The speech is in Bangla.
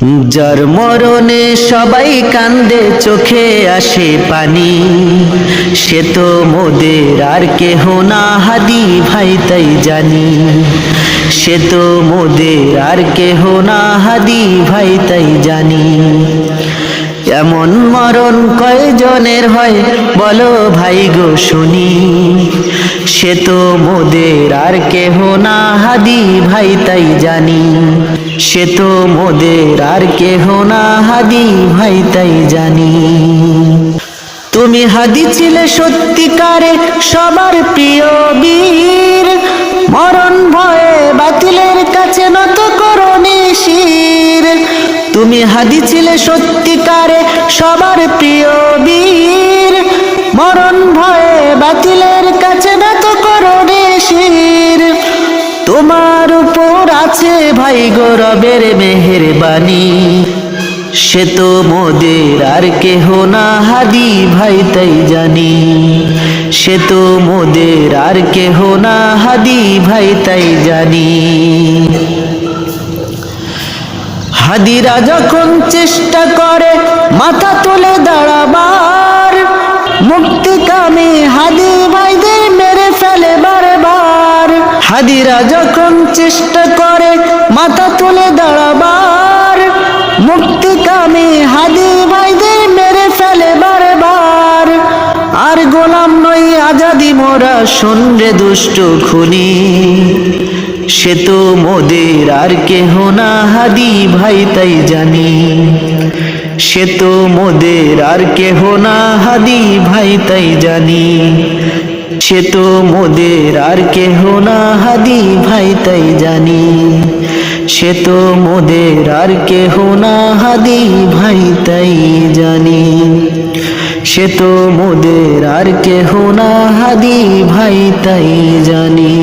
যার মরণে সবাই কান্দে, চোখে আসে পানি। সে তো মোদের আর কেহ না, হাদি ভাই তাই জানি। সে তো মোদের আর কেহ না, হাদি ভাই তাই জানি। এমন মরণ কয়জনের হয়, বলো ভাই গো শুনি। সে তো মোদের আর কেহ না, হাদি ভাই তাই জানি। সে তো মোদের আর কেহ না, হাদি ভাই তাই জানি। তুমি হাদি ছিলে সত্যিকারে সবার প্রিয় বীর। মরণ ভয়ে বাতিলের কাছে নত করণে শির। তুমি হাদি ছিলে সত্যিকারে সবার প্রিয় বীর। মরণ ভয়ে ভাই গৌরবের মেহেরবানি। সে তো মোদের আর কেহ না, হাদি ভাই তাই জানি। সে তো মোদের আর কেহ না, হাদি ভাই তাই জানি। হাদিরা যখন চেষ্টা করে, মাথা তুলে দাঁড়াবার। মুক্তি কামে হাদি ভাইদের মেরে ফেলে বারবার। হাদিরা যখন চেষ্টা করে কামে হাদি ভাইদের মেরে ফেলে বারবার। আর গোলাম নই আজাদি মোরা শুনরে দুষ্ট খুনি। সে তো মোদের আর কেহ না, হাদি ভাই তাই জানি। সে তো মোদের আর কেহ না, হাদি ভাই তাই জানি। সে তো মোদের আর কেহ না, হাদি ভাই তাই জানি। সে তো মোদের আর কেহ না, হাদি ভাই, তাই জানি। সে তো মোদের আর কেহ না, হাদি ভাই, তাই জানি।